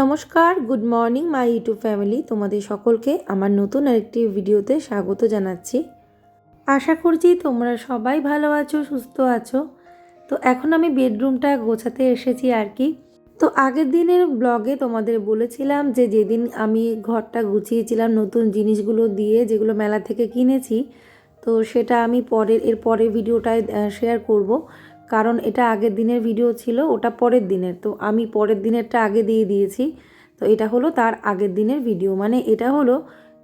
নমস্কার, good morning my YouTube family. তোমাদের সকলকে আমার নতুন আরেকটি ভিডিওতে স্বাগত জানাচ্ছি। আশা করছি তোমরা সবাই ভালো আছো, সুস্থ আছো। তো এখন আমি বেডরুমটা গোছাতে এসেছি আর কি। তো আগের দিনের ব্লগে তোমাদের বলেছিলাম যে যেদিন আমি ঘরটা গুছিয়েছিলাম, নতুন জিনিসগুলো দিয়ে যেগুলো মেলা থেকে কিনেছি, তো সেটা আমি পরের, এর পরের ভিডিওটায় শেয়ার করব। কারণ এটা আগের দিনের ভিডিও ছিল, ওটা পরের দিনের। তো আমি পরের দিনেরটা আগে দিয়ে দিয়েছি। তো এটা হলো তার আগের দিনের ভিডিও মানে এটা হলো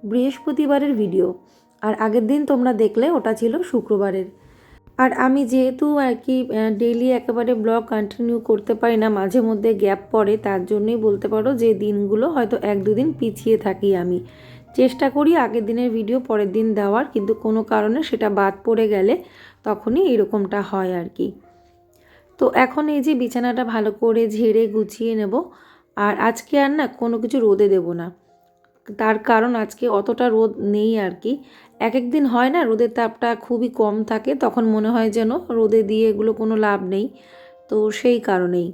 বৃহস্পতিবারের ভিডিও আর আগের দিন তোমরা দেখলে ওটা ছিল শুক্রবারের। আর আমি যেহেতু আর কি ডেইলি একেবারে ব্লগ কন্টিনিউ করতে পারি না, মাঝে মধ্যে গ্যাপ পড়ে, তার জন্যই বলতে পারো যে দিনগুলো হয়তো এক দুদিন পিছিয়ে থাকি আমি। চেষ্টা করি আগের দিনের ভিডিও পরের দিন দেওয়ার, কিন্তু কোনো কারণে সেটা বাদ পড়ে গেলে তখনই এরকমটা হয় আর কি। তো এখন এই যে বিছানাটা ভালো করে ঝেড়ে গুছিয়ে নেব। আর আজকে আর না কোনো কিছু রোদে দেব না। তার কারণ আজকে অতটা রোদ নেই আর কি। এক এক দিন হয় না রোদের তাপটা খুবই কম থাকে, তখন মনে হয় যেন রোদে দিয়ে এগুলো কোনো লাভ নেই। তো সেই কারণেই।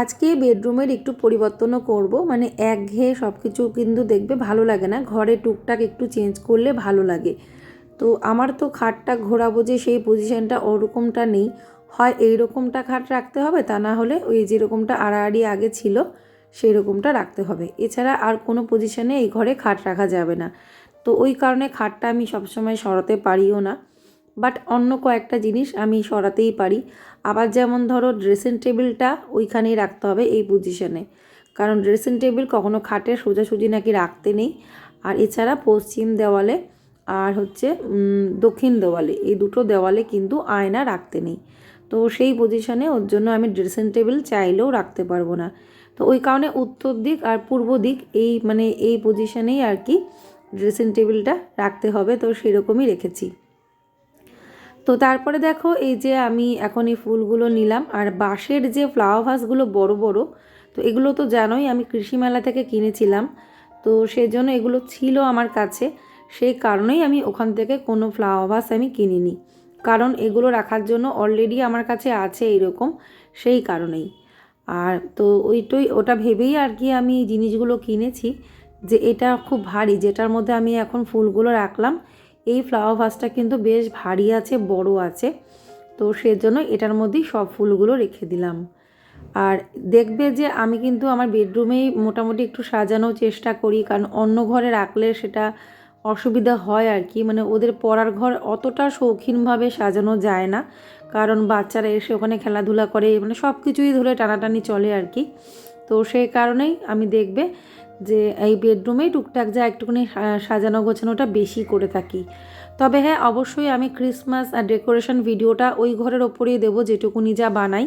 আজকে বেডরুমের একটু পরিবর্তনও করব। মানে একঘেয়ে সব কিছু কিন্তু দেখবে ভালো লাগে না। ঘরে টুকটাক একটু চেঞ্জ করলে ভালো লাগে। তো আমার তো খাটটা ঘোরাবো যে সেই পজিশানটা ওরকমটা নেই। হয় এই রকমটা খাট রাখতে হবে, তা না হলে ওই যেরকমটা আড়াআড়ি আগে ছিল সেই রকমটা রাখতে হবে। এছাড়া আর কোনো পজিশানে এই ঘরে খাট রাখা যাবে না। তো ওই কারণে খাটটা আমি সবসময় সরাতে পারিও না। বাট অন্য কয়েকটা জিনিস আমি সরাতেই পারি। আবার যেমন ধরো ড্রেসিং টেবিলটা ওইখানেই রাখতে হবে এই পজিশনে কারণ ড্রেসিং টেবিল কখনো খাটে সোজাসুজি নাকি রাখতে নেই। আর এছাড়া পশ্চিম দেওয়ালে আর হচ্ছে দক্ষিণ দেওয়ালে এই দুটো দেওয়ালে কিন্তু আয়না রাখতে নেই। তো সেই পজিশনে ওর জন্য আমি ড্রেসিং টেবিল চাইলেও রাখতে পারব না। তো ওই কারণে উত্তর দিক আর পূর্ব দিক এই মানে এই পজিশনেই আর কি ড্রেসিং টেবিলটা রাখতে হবে। তো সেরকমই রেখেছি। তো তারপরে দেখো এই যে আমি এখন এই ফুলগুলো নিলাম, আর বাঁশের যে ফ্লাওয়ার ভাসগুলো বড় বড়, তো এগুলো তো জানোই আমি কৃষি মেলা থেকে কিনেছিলাম, তো সেজন্য এগুলো ছিল আমার কাছে। সেই কারণেই আমি ওখান থেকে কোনো ফ্লাওয়ার ভাস আমি কিনিনি, কারণ এগুলো রাখার জন্য অলরেডি আমার কাছে আছে এরকম, সেই কারণেই। আর তো ওইটাই, ওটা ভেবেই আর কি আমি জিনিসগুলো কিনেছি, যে এটা খুব ভারী, যেটার মধ্যে আমি এখন ফুলগুলো রাখলাম এই ফ্লাওয়ার ভাসটা কিন্তু বেশ ভারী আছে, বড় আছে। তো সেজন্য এটার মধ্যেই সব ফুলগুলো রেখে দিলাম। আর দেখবে যে আমি কিন্তু আমার বেডরুমেই মোটামুটি একটু সাজানোর চেষ্টা করি, কারণ অন্য ঘরে রাখলে সেটা অসুবিধা হয় আর কি। মানে ওদের পড়ার ঘর অতটা শৌখিনভাবে সাজানো যায় না, কারণ বাচ্চারা এসে ওখানে খেলাধুলা করে মানে সব কিছুই ধরে টানাটানি চলে আর কি। তো সেই কারণেই আমি দেখবে যে এই বেডরুমেই টুকটাক যা একটুখানি সাজানো গোছানোটা বেশি করে থাকি। তবে হ্যাঁ অবশ্যই আমি ক্রিসমাস আর ডেকোরেশন ভিডিওটা ওই ঘরের ওপরেই দেবো, যেটুকুনি যা বানাই।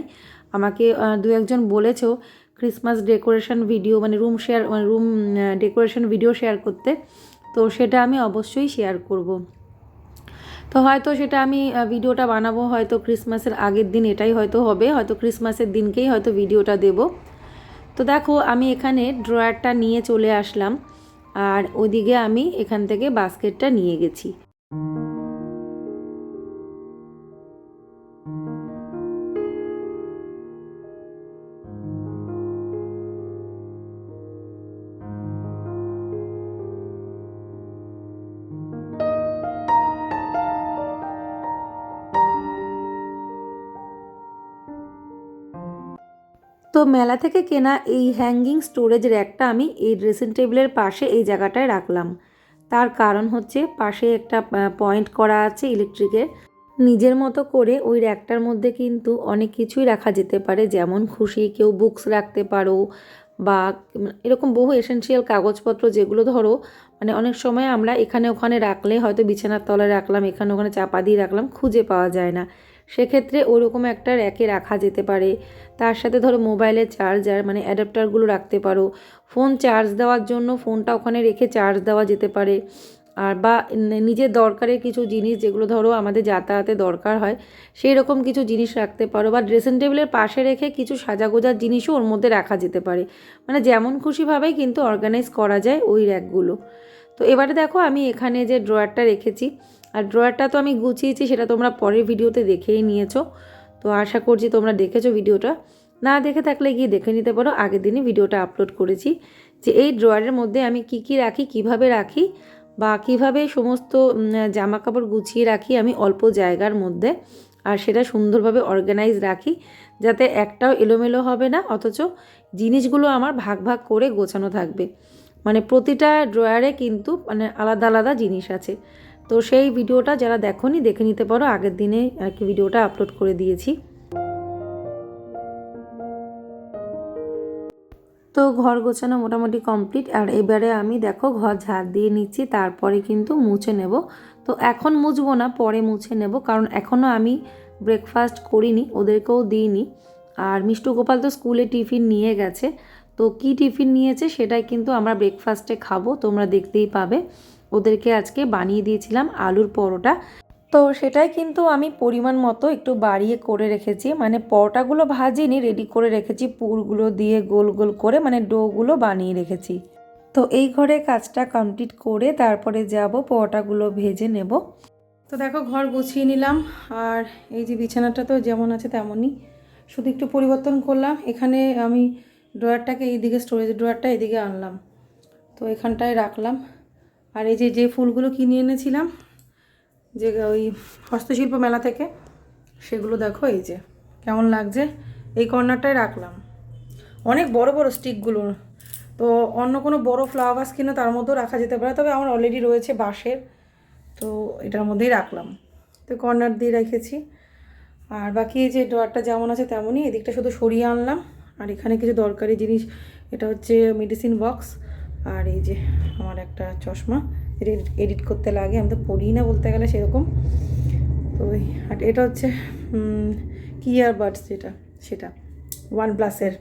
আমাকে দু একজন বলেছেও ক্রিসমাস ডেকোরেশন ভিডিও মানে রুম শেয়ার মানে রুম ডেকোরেশন ভিডিও শেয়ার করতে। তো সেটা আমি অবশ্যই শেয়ার করব। তো হয়তো সেটা আমি ভিডিওটা বানাবো, হয়তো ক্রিসমাসের আগের দিন এটাই হয়তো হবে, হয়তো ক্রিসমাসের দিনকেই হয়তো ভিডিওটা দেবো। তো দেখো, আমি এখানে ড্রয়ারটা নিয়ে চলে আসলাম, আর ওদিকে আমি এখান থেকে বাস্কেটটা নিয়ে গেছি। তো মেলা থেকে কেনা এই হ্যাঙ্গিং স্টোরেজ র্যাকটা আমি এই ড্রেসিং টেবিলের পাশে এই জায়গাটায় রাখলাম। তার কারণ হচ্ছে পাশে একটা পয়েন্ট করা আছে ইলেকট্রিকের নিজের মতো করে ওই র্যাকটার মধ্যে কিন্তু অনেক কিছুই রাখা যেতে পারে, যেমন খুশি কেউ বুকস রাখতে পারো বা এরকম বহু এসেন্সিয়াল কাগজপত্র যেগুলো ধরো মানে অনেক সময় আমরা এখানে ওখানে রাখলে হয়তো বিছানার তলায় রাখলাম, এখানে ওখানে চাপা দিয়ে রাখলাম, খুঁজে পাওয়া যায় না। সেক্ষেত্রে ওরকম একটা র্যাকে রাখা যেতে পারে। তার সাথে ধরো মোবাইলের চার্জার মানে অ্যাডাপ্টারগুলো রাখতে পারো। ফোন চার্জ দেওয়ার জন্য ফোনটা ওখানে রেখে চার্জ দেওয়া যেতে পারে। আর বা নিজের দরকারের কিছু জিনিস যেগুলো ধরো আমাদের যাতায়াতে দরকার হয় সেই রকম কিছু জিনিস রাখতে পারো। বা ড্রেসিং টেবিলের পাশে রেখে কিছু সাজাগোজার জিনিসও ওর মধ্যে রাখা যেতে পারে। মানে যেমন খুশিভাবেই কিন্তু অর্গানাইজ করা যায় ওই র্যাকগুলো। তো এবারে দেখো আমি এখানে যে ড্রয়ারটা রেখেছি আর ড্রয়ারটা তো আমি গুছিয়েছি, সেটা তোমরা পরের ভিডিওতে দেখেই নিয়েছো। তো আশা করছি তোমরা দেখেছ ভিডিওটা। না দেখে থাকলে গিয়ে দেখে নিতে পারো, আগের দিনই ভিডিওটা আপলোড করেছি। যে এই ড্রয়ারের মধ্যে আমি কি কি রাখি, কীভাবে রাখি, বা কীভাবে সমস্ত জামা কাপড় গুছিয়ে রাখি আমি অল্প জায়গার মধ্যে, আর সেটা সুন্দরভাবে অর্গানাইজ রাখি, যাতে একটাও এলোমেলো হবে না, অথচ জিনিসগুলো আমার ভাগ ভাগ করে গোছানো থাকবে। মানে প্রতিটা ড্রয়ারে কিন্তু মানে আলাদা আলাদা জিনিস আছে। তো সেই ভিডিওটা যারা দেখোনি, দেখে নিতে পারো। আগের দিনে আর কি ভিডিওটা আপলোড করে দিয়েছি। তো ঘর গোছানো মোটামুটি কমপ্লিট আর এবারে আমি দেখো ঘর ঝাড় দিয়ে নিচ্ছি, তারপরে কিন্তু মুছে নেব। তো এখন মুছবো না, পরে মুছে নেব, কারণ এখনও আমি ব্রেকফাস্ট করিনি, ওদেরকেও দিইনি। আর মিষ্টু গোপাল তো স্কুলে টিফিন নিয়ে গেছে। তো কি টিফিন নিয়েছে, সেটাই কিন্তু আমরা ব্রেকফাস্টে খাব, তোমরা দেখতেই পাবে। ওদেরকে আজকে বানিয়ে দিয়েছিলাম আলুর পরোটা। তো সেটাই কিন্তু আমি পরিমাণ মতো একটু বাড়িয়ে করে রেখেছি। মানে পরোটাগুলো ভাজিনি রেডি করে রেখেছি। পুরগুলো দিয়ে গোল গোল করে মানে ডোগুলো বানিয়ে রেখেছি। তো এই ঘরে কাজটা কমপ্লিট করে তারপরে যাব, পরোটাগুলো ভেজে নেব। তো দেখো ঘর গুছিয়ে নিলাম। আর এই যে বিছানাটা তো যেমন আছে তেমনই। শুধু একটু পরিবর্তন করলাম। এখানে আমি ড্রয়ারটাকে এইদিকে স্টোরেজ ড্রয়ারটা এদিকে আনলাম। তো এখানটায় রাখলাম। আর এই যে যে ফুলগুলো কিনে এনেছিলাম, যে ওই হস্তশিল্প মেলা থেকে, সেগুলো দেখো এই যে, কেমন লাগছে? এই কর্নারটায় রাখলাম। অনেক বড় বড় স্টিকগুলো। তো অন্য কোনো বড় ফ্লাওয়ার কিনে তার মধ্যেও রাখা যেতে পারে, তবে আমার অলরেডি রয়েছে বাঁশের। তো এটার মধ্যেই রাখলাম। তো কর্নার দিয়ে রেখেছি। আর বাকি যে ডোয়ারটা যেমন আছে তেমনই, এদিকটা শুধু সরিয়ে আনলাম। আর এখানে কিছু দরকারি জিনিস, এটা হচ্ছে মেডিসিন বক্স আর এই যে আমার একটা চশমা, এডিট করতে লাগে, আমি তো পড়ি না বলতে গেলে সেরকম। তো আর এটা হচ্ছে কি ইয়ারবাডস যেটা, সেটা ওয়ান প্লাসের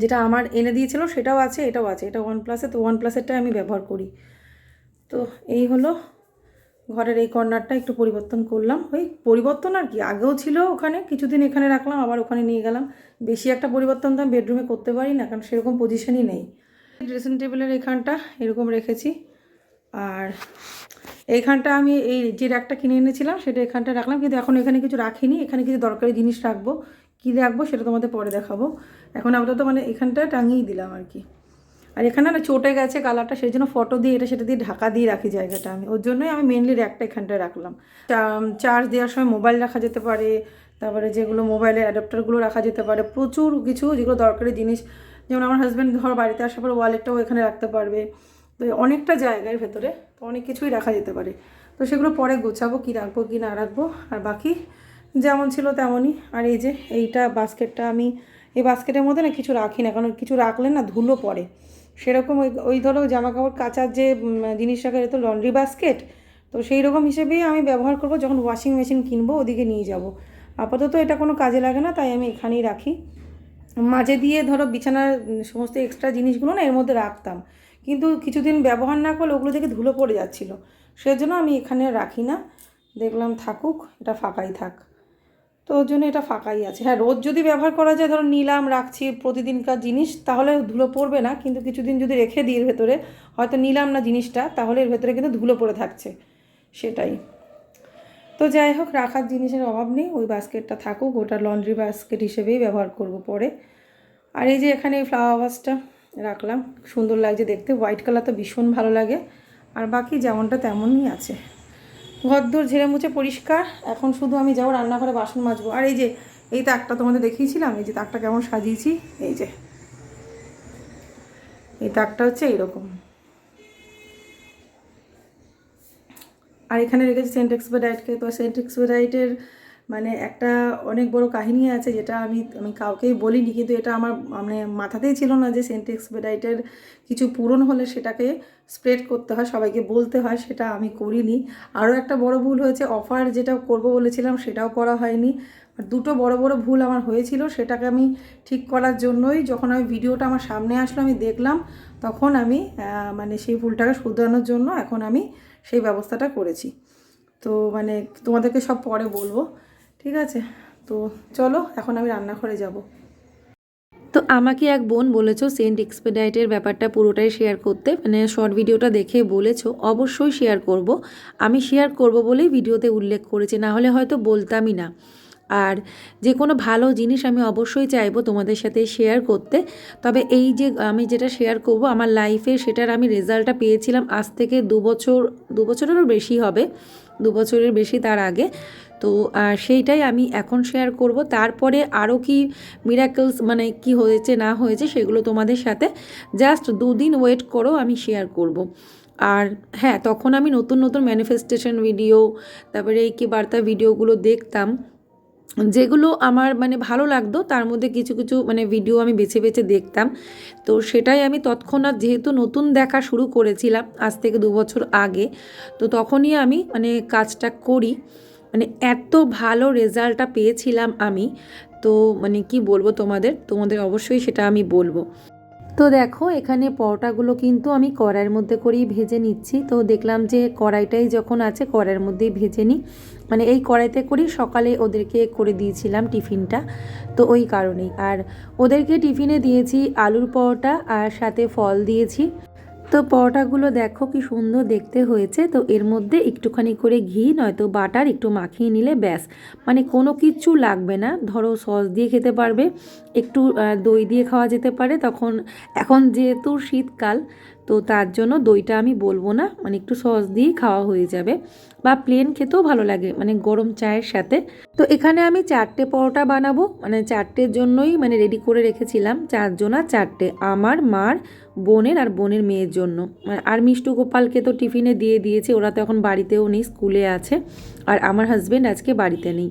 যেটা আমার এনে দিয়েছিল সেটাও আছে, এটাও আছে, এটা ওয়ান প্লাসে তো ওয়ান প্লাসেরটাই আমি ব্যবহার করি। তো এই হলো, ঘরের এই কর্নারটা একটু পরিবর্তন করলাম। ওই পরিবর্তন আর কি, আগেও ছিল ওখানে, কিছুদিন এখানে রাখলাম, আবার ওখানে নিয়ে গেলাম। বেশি একটা পরিবর্তন তো আমি বেডরুমে করতে পারি না, কারণ সেরকম পজিশনই নেই। ড্রেসিং টেবিলের এখানটা এরকম রেখেছি। আর এইখানটা আমি এই যে র্যাকটা কিনে এনেছিলাম, সেটা এখানটা রাখলাম। কিন্তু এখন এখানে কিছু রাখিনি। এখানে কিছু দরকারি জিনিস রাখব। কী রাখব সেটা তোমাদের পরে দেখাবো। এখন আপাতত মানে এখানটা টাঙিয়েই দিলাম আর কি। আর এখানে না চটে গেছে কালারটা, সেই জন্য ফটো দিয়ে এটা সেটা দিয়ে ঢাকা দিয়ে রাখি জায়গাটা আমি। ওর জন্যই আমি মেনলি র্যাকটা এখানটায় রাখলাম। চার্জ দেওয়ার সময় মোবাইল রাখা যেতে পারে। তারপরে যেগুলো মোবাইলের অ্যাডাপ্টারগুলো রাখা যেতে পারে। প্রচুর কিছু যেগুলো দরকারি জিনিস যেমন আমার হাজব্যান্ড ধর বাড়িতে আসার পর ওয়ালেটটাও এখানে রাখতে পারবে। তো অনেকটা জায়গার ভেতরে তো অনেক কিছুই রাখা যেতে পারে। তো সেগুলো পরে গোছাবো, কী রাখব, কী না রাখব, আর বাকি যেমন ছিল তেমনই। আর এই যে এইটা বাস্কেটটা আমি, এই বাস্কেটের মধ্যে না কিছু রাখি না, কারণ কিছু রাখলে না ধুলো পড়ে। সেরকম ওই ওই ধরো জামা কাপড় কাচার যে জিনিস রাখার তো লন্ড্রি বাস্কেট তো সেই রকম হিসেবেই আমি ব্যবহার করব যখন ওয়াশিং মেশিন কিনবো, ওদিকে নিয়ে যাব। আপাতত এটা কোনো কাজে লাগে না, তাই আমি এখানেই রাখি। মাঝে দিয়ে ধরো বিছানার সমস্ত এক্সট্রা জিনিসগুলো না এর মধ্যে রাখতাম। কিন্তু কিছুদিন ব্যবহার না করলে ওগুলো থেকে ধুলো পড়ে যাচ্ছিল। সেজন্য আমি এখানে রাখি না। দেখলাম থাকুক, এটা ফাঁকাই থাক। তো ওর জন্য এটা ফাঁকাই আছে। হ্যাঁ রোজ যদি ব্যবহার করা যায়, ধরো নিলাম, রাখছি প্রতিদিনকার জিনিস, তাহলে ধুলো পড়বে না। কিন্তু কিছুদিন যদি রেখে দিই এর ভেতরে, হয়তো নিলাম না জিনিসটা, তাহলে এর ভেতরে কিন্তু ধুলো পড়ে থাকছে। সেটাই। তো যাই হোক, রাখার জিনিসের অভাব নেই, ওই বাস্কেটটা থাকুক, ওটা লন্ড্রি বাস্কেট হিসেবেই ব্যবহার করব পরে। আর এই যে এখানে এই ফ্লাওয়ার ভাসটা রাখলাম, সুন্দর লাগছে দেখতে হোয়াইট কালার তো ভীষণ ভালো লাগে। আর বাকি যেমনটা তেমনই আছে। ঘরদোর ঝেড়ে মুছে পরিষ্কার, এখন শুধু আমি যাব রান্নাঘরে বাসন মাজবো। আর এই যে, এই তাকটা তোমাদের দেখিয়েছিলাম, এই যে তাকটা কেমন সাজিয়েছি, এই যে। এই তাকটা হচ্ছে এইরকম আর এখানে রেখেছি সেন্ট এক্সপেডাইটকে তো সেন্ট এক্সপেডাইটের মানে একটা অনেক বড় কাহিনী আছে যেটা আমি আমি কাউকেই বলিনি, কিন্তু এটা আমার মানে মাথাতেই ছিল না যে সেন্ট এক্সপেডাইটের কিছু পূরণ হলে সেটাকে স্প্রেড করতে হয়, সবাইকে বলতে হয়, সেটা আমি করিনি। আরও একটা বড় ভুল হয়েছে অফার যেটা করব বলেছিলাম সেটাও করা হয়নি। দুটো বড় বড় ভুল আমার হয়েছিল, সেটাকে আমি ঠিক করার জন্যই যখন আমি ভিডিওটা আমার সামনে আসলো, আমি দেখলাম, তখন আমি মানে সেই ভুলটাকে শুধরানোর জন্য এখন আমি সেই ব্যবস্থাটা করেছি। তো মানে তোমাদেরকে সব পরে বলব, ঠিক আছে? তো চলো, এখন আমি রান্নাঘরে যাব। তো আমাকে এক বোন বলেছ সেন্ট এক্সপেডাইটের ব্যাপারটা পুরোটাই শেয়ার করতে মানে শর্ট ভিডিওটা দেখে বলেছ, অবশ্যই শেয়ার করব। আমি শেয়ার করব বলেই ভিডিওতে উল্লেখ করেছি, না হলে হয়তো বলতামই না। আর যে কোনো ভালো জিনিস আমি অবশ্যই চাইব তোমাদের সাথে শেয়ার করতে। তবে এই যে আমি যেটা শেয়ার করব, আমার লাইফে সেটার আমি রেজাল্টটা পেয়েছিলাম আজ থেকে দু বছর, দু বছরেরও বেশি হবে, দু বছরের বেশি তার আগে। তো সেইটাই আমি এখন শেয়ার করব। তারপরে আরও কি মিরাকলস মানে কি হয়েছে, না হয়েছে সেগুলো তোমাদের সাথে জাস্ট দুদিন ওয়েট করো আমি শেয়ার করব। আর হ্যাঁ তখন আমি নতুন নতুন ম্যানিফেস্টেশন ভিডিও তারপরে এই কি বার্তা ভিডিওগুলো দেখতাম। যেগুলো আমার মানে ভালো লাগতো, তার মধ্যে কিছু কিছু মানে ভিডিও আমি বেছে বেছে দেখতাম। তো সেটাই আমি তৎক্ষণাৎ যেহেতু নতুন দেখা শুরু করেছিলাম, আজ থেকে দু বছর আগে, তো তখনই আমি মানে কাজটা করি। মানে এত ভালো রেজাল্টটা পেয়েছিলাম আমি। তো মানে কি বলব তোমাদের? তোমাদের অবশ্যই সেটা আমি বলব। তো দেখো, এখানে পরোটাগুলো কিন্তু আমি কড়াইয়ের মধ্যে করেই ভেজে নিচ্ছি। তো দেখলাম যে কড়াইটাই যখন আছে কড়াইয়ের মধ্যেই ভেজে নিই। মানে এই কড়াইতে করেই সকালে ওদেরকে করে দিয়েছিলাম টিফিনটা। তো ওই কারণেই। আর ওদেরকে টিফিনে দিয়েছি আলুর পরোটা আর সাথে ফল দিয়েছি। তো পরোটাগুলো দেখো কি সুন্দর দেখতে হয়েছে। তো এর মধ্যে একটুখানি করে ঘি, নয়তো বাটার একটু মাখিয়ে নিলে ব্যাস। মানে কোনো কিছু লাগবে না। ধরো সস দিয়ে খেতে পারবে। একটু দই দিয়ে খাওয়া যেতে পারে। তখন, এখন যেহেতু শীতকাল তো তার জন্য দইটা আমি বলব না মানে একটু সস দিয়েই খাওয়া হয়ে যাবে বা প্লেন খেতেও ভালো লাগে মানে গরম চায়ের সাথে। তো এখানে আমি চারটে পরোটা বানাবো মানে চারটের জন্যই মানে রেডি করে রেখেছিলাম, চারজন চারটে, আমার, মার, বোনের আর বোনের মেয়ের জন্য। মানে আর মিষ্টু গোপালকে তো টিফিনে দিয়ে দিয়েছে, ওরা তো এখন বাড়িতেও নেই, স্কুলে আছে, আর আমার হাজবেন্ড আজকে বাড়িতে নেই।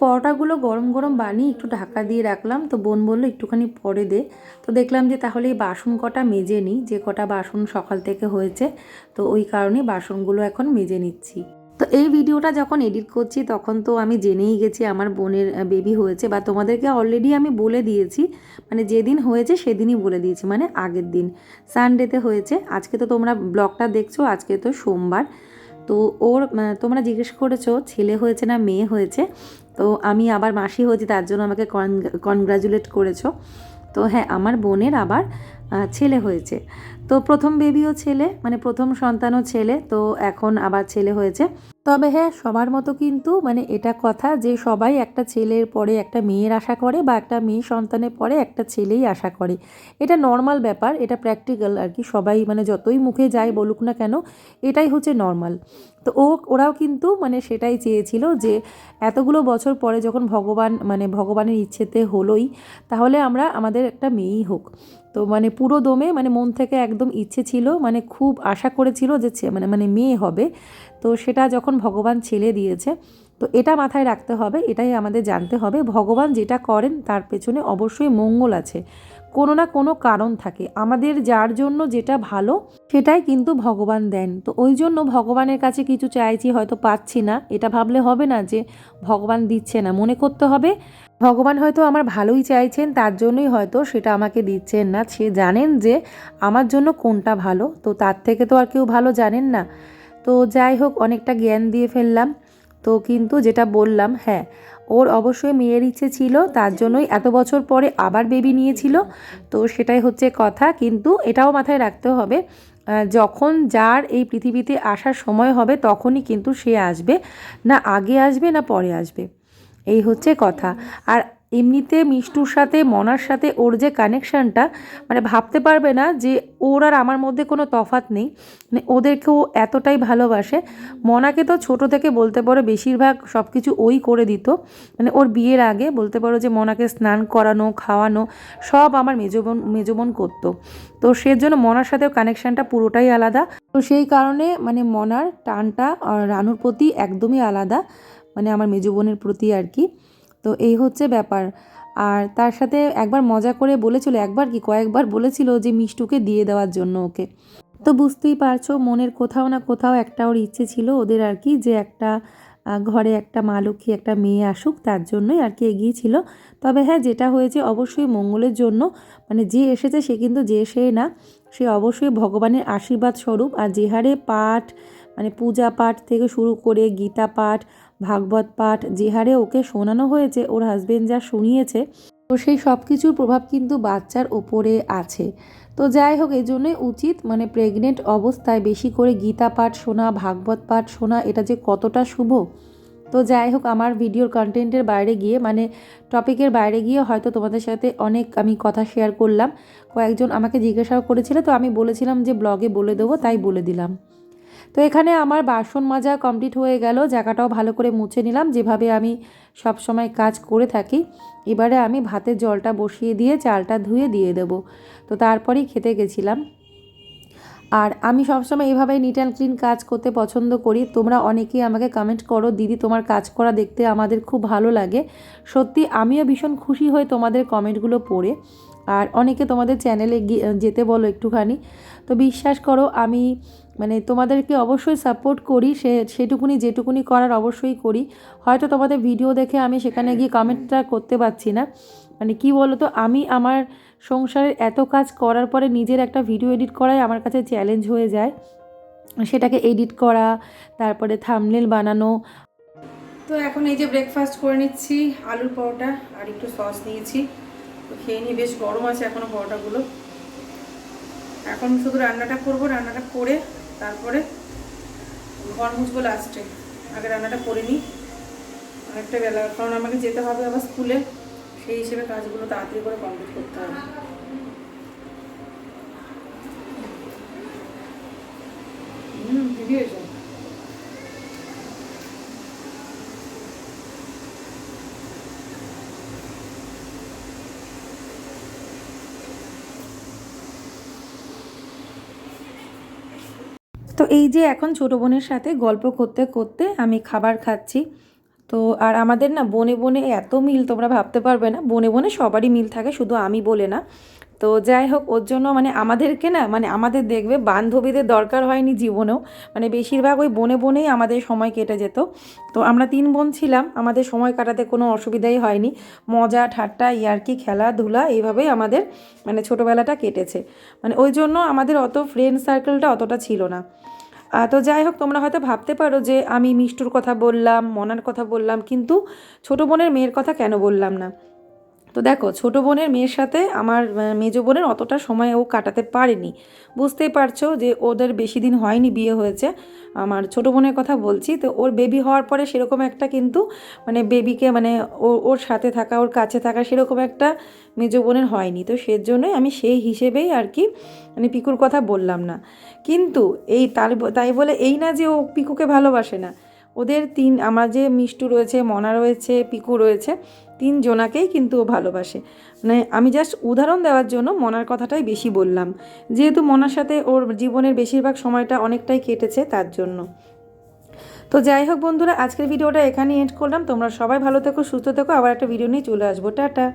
পরোটাগুলো গরম গরম বানিয়ে একটু ঢাকা দিয়ে রাখলাম। তো বোন বলল, একটুখানি পরে দে। তো দেখলাম যে তাহলে এই বাসন কটা মেজে নিই, যে কটা বাসন সকাল থেকে হয়েছে। তো ওই কারণে বাসনগুলো এখন মেজে নিচ্ছি। তো এই ভিডিওটা যখন এডিট করছি, তখন তো আমি জেনেই গেছি আমার বোনের বেবি হয়েছে বা তোমাদেরকে অলরেডি আমি বলে দিয়েছি। মানে যেদিন হয়েছে সেদিনই বলে দিয়েছি মানে আগের দিন। সানডেতে হয়েছে। আজকে তো তোমরা ব্লগটা দেখছ, আজকে তো সোমবার। তো ওর তোমরা জিজ্ঞেস করেছ, ছেলে হয়েছে না মেয়ে হয়েছে? তো আমি আবার মাসি হয়েছি, তার জন্য আমাকে কনগ্রাচুলেট করেছ। তো হ্যাঁ আমার বোনের আবার ছেলে হয়েছে। তো প্রথম বেবিও ছেলে মানে প্রথম সন্তানও ছেলে, তো এখন আবার ছেলে হয়েছে। তবে হ্যাঁ সবার মতো কিন্তু মানে এটা কথা যে সবাই একটা ছেলের পরে একটা মেয়ের আশা করে বা একটা মেয়ে সন্তানের পরে একটা ছেলেই আশা করে। এটা নর্মাল ব্যাপার, এটা প্র্যাকটিক্যাল আর কি, সবাই মানে যতই মুখে যায় বলুক না কেন, এটাই হচ্ছে নর্মাল তো ও, ওরাও কিন্তু মানে সেটাই চেয়েছিল যে এতগুলো বছর পরে যখন ভগবান মানে ভগবানের ইচ্ছেতে হলোই, তাহলে আমরা আমাদের একটা মেয়েই হোক। তো মানে পুরো দমে মানে মন থেকে একদম ইচ্ছে ছিল মানে খুব আশা করেছিল যে মানে মানে মেয়ে হবে। তো সেটা যখন ভগবান ছেলে দিয়েছে, তো এটা মাথায় রাখতে হবে, এটাই আমাদের জানতে হবে। ভগবান যেটা করেন তার পেছনে অবশ্যই মঙ্গল আছে। কোনো না কোনো কারণ থাকে। আমাদের যার জন্য যেটা ভালো, সেটাই কিন্তু ভগবান দেন। তো ওই জন্য ভগবানের কাছে কিছু চাইছি, হয়তো পাচ্ছি না। এটা ভাবলে হবে না যে ভগবান দিচ্ছে না। মনে করতে হবে, ভগবান হয়তো আমার ভালোই চাইছেন, তার জন্যই হয়তো সেটা আমাকে দিচ্ছেন না। সে জানেন যে আমার জন্য কোনটা ভালো, তো তার থেকে তো আর কেউ ভালো জানেন না। তো যাই হোক, অনেকটা জ্ঞান দিয়ে ফেললাম। তো কিন্তু যেটা বললাম হ্যাঁ ওর অবশ্যই মেয়ের ইচ্ছে ছিল, তার জন্যই এত বছর পরে আবার বেবি নিয়েছিল। তো সেটাই হচ্ছে কথা, কিন্তু এটাও মাথায় রাখতে হবে যখন যার এই পৃথিবীতে আসার সময় হবে, তখনই কিন্তু সে আসবে, না আগে আসবে, না পরে আসবে। এই হচ্ছে কথা। আর এমনিতে মিষ্টুর সাথে, মনার সাথে ওর যে কানেকশানটা মানে ভাবতে পারবে না যে ওর আর আমার মধ্যে কোনো তফাৎ নেই। মানে ওদেরকেও এতটাই ভালোবাসে। মনাকে তো ছোট থেকে বলতে পারো বেশিরভাগ সব কিছু ওই করে দিত। মানে ওর বিয়ের আগে বলতে পারো যে মনাকে স্নান করানো, খাওয়ানো, সব আমার মেজবোন মেজবন করতো। তো সেজন্য মনার সাথেও কানেকশানটা পুরোটাই আলাদা। তো সেই কারণে মানে মনার টানটা রানুর প্রতি একদমই আলাদা। মানে আমার মেজো বোনের প্রতি আর কি। তো এই হচ্ছে ব্যাপার। আর তার সাথে একবার মজা করে বলেছিল, একবার কি কয়েকবার বলেছিল যে মিষ্টুকে দিয়ে দেওয়ার জন্য ওকে। তো বুঝতেই পারছ, মনের কোথাও না কোথাও একটা ওর ইচ্ছে ছিল ওদের আর কি যে একটা ঘরে একটা মা লক্ষ্মী, একটা মেয়ে আসুক, তার জন্যই আর কি এগিয়েছিল তবে হ্যাঁ যেটা হয়েছে অবশ্যই মঙ্গলের জন্য মানে যে এসেছে সে কিন্তু যে সে না, সে অবশ্যই ভগবানের আশীর্বাদ স্বরূপ। আর যে হারে পাঠ মানে পূজা পাঠ থেকে শুরু করে গীতা পাঠ ভাগবত পাঠ যে হারে ওকে শোনানো হয়েছে, ওর হাজবেন্ড যা শুনিয়েছে, তো সেই সব কিছুর প্রভাব কিন্তু বাচ্চার ওপরে আছে। তো যাই হোক, এই জন্যই উচিত মানে প্রেগনেন্ট অবস্থায় বেশি করে গীতা পাঠ শোনা, ভাগবত পাঠ শোনা, এটা যে কতটা শুভ। তো যাই হোক, আমার ভিডিওর কন্টেন্টের বাইরে গিয়ে মানে টপিকের বাইরে গিয়ে হয়তো তোমাদের সাথে অনেক আমি কথা শেয়ার করলাম। কয়েকজন আমাকে জিজ্ঞাসাও করেছিল, তো আমি বলেছিলাম যে ব্লগে বলে দেবো, তাই বলে দিলাম। তো এখানে আমার বাসন মাজা কমপ্লিট হয়ে গেল, জায়গাটাও ভালো করে মুছে নিলাম, যেভাবে আমি সব সময় কাজ করে থাকি। এবারে আমি ভাতের জলটা বসিয়ে দিয়ে চালটা ধুয়ে দিয়ে দেবো। তো তারপরেই খেতে গেছিলাম। আর আমি সবসময় এভাবে নিট অ্যান্ড ক্লিন কাজ করতে পছন্দ করি। তোমরা অনেকেই আমাকে কমেন্ট করো, দিদি, তোমার কাজ করা দেখতে আমাদের খুব ভালো লাগে। সত্যি, আমিও ভীষণ খুশি হই তোমাদের কমেন্টগুলো পড়ে। আর অনেকে তোমাদের চ্যানেলে যেতে বলো একটুখানি। তো বিশ্বাস করো, আমি মানে তোমাদেরকে অবশ্যই সাপোর্ট করি, সে, সেটুকুনি যেটুকুনি করার অবশ্যই করি। হয়তো তোমাদের ভিডিও দেখে আমি সেখানে গিয়ে কমেন্টটা করতে পারছি না। মানে কি বলো তো আমি আমার সংসারের এত কাজ করার পরে নিজের একটা ভিডিও এডিট করাই আমার কাছে চ্যালেঞ্জ হয়ে যায়। সেটাকে এডিট করা, তারপরে থামনেল বানানো। তো এখন এই যে ব্রেকফাস্ট করে নিচ্ছি, আলুর পরোটা আর একটু সস নিয়েছি। তো খেয়ে নিই, বেশ গরম আছে এখনও পরোটাগুলো। এখন শুধু রান্নাটা করব, রান্নাটা করে তারপরে ঘর মুছবো লাস্টে আগে রান্নাটা করে নিই। অনেকটা বেলা, কারণ আমাকে যেতে হবে আবার স্কুলে, সেই হিসেবে কাজগুলো তাড়াতাড়ি করে কমপ্লিট করতে হবে। হুম, ঠিকই হয়েছে তো এই যে এখন ছোটো বোনের সাথে গল্প করতে করতে আমি খাবার খাচ্ছি। তো আর আমাদের না বনে বনে এত মিল তোমরা ভাবতে পারবে না। বনে বনে সবারই মিল থাকে, শুধু আমি বলে না। তো যাই হোক, ওর জন্য মানে আমাদেরকে না মানে আমাদের দেখবে বান্ধবীদের দরকার হয়নি জীবনেও। মানে বেশিরভাগ ওই বনে বনেই আমাদের সময় কেটে যেত। তো আমরা তিন বোন ছিলাম, আমাদের সময় কাটাতে কোনো অসুবিধাই হয়নি। মজা, ঠাট্টা, ইয়ার্কি, খেলাধুলা এইভাবেই আমাদের মানে ছোটোবেলাটা কেটেছে। মানে ওই জন্য আমাদের অত ফ্রেন্ড সার্কেলটা অতটা ছিল না। তো যাই হোক, তোমরা হয়তো ভাবতে পারো যে আমি মিষ্টুর কথা বললাম, মনার কথা বললাম, কিন্তু ছোটো বোনের মেয়ের কথা কেন বললাম না? তো দেখো, ছোটো বোনের মেয়ের সাথে আমার মেজো বোনের অতটা সময় ও কাটাতে পারেনি। বুঝতেই পারছ যে ওদের বেশি দিন হয়নি বিয়ে হয়েছে। আমার ছোটো বোনের কথা বলছি, তো ওর বেবি হওয়ার পরে সেরকম একটা কিন্তু মানে বেবিকে মানে ওর সাথে থাকা, ওর কাছে থাকা সেরকম একটা মেজো বোনের হয়নি। তো সেজন্যই আমি সেই হিসেবেই আর কি মানে পিকুর কথা বললাম না। কিন্তু এই তার তাই বলে এই না যে ও পিকুকে ভালোবাসে না। ওদের তিন, আমার যে মিষ্টু রয়েছে, মনা রয়েছে, পিকু রয়েছে তিন জনাকেই কিন্তু ও ভালোবাসে। মানে আমি জাস্ট উদাহরণ দেওয়ার জন্য মনার কথাটাই বেশি বললাম। যেহেতু মনার সাথে ওর জীবনের বেশিরভাগ সময়টা অনেকটাই কেটেছে তার জন্য। তো যাই হোক বন্ধুরা, আজকের ভিডিওটা এখানেই এন্ড করলাম। তোমরা সবাই ভালো থেকো, সুস্থ থেকো। আবার একটা ভিডিও নিয়ে চলে আসব। টাটা!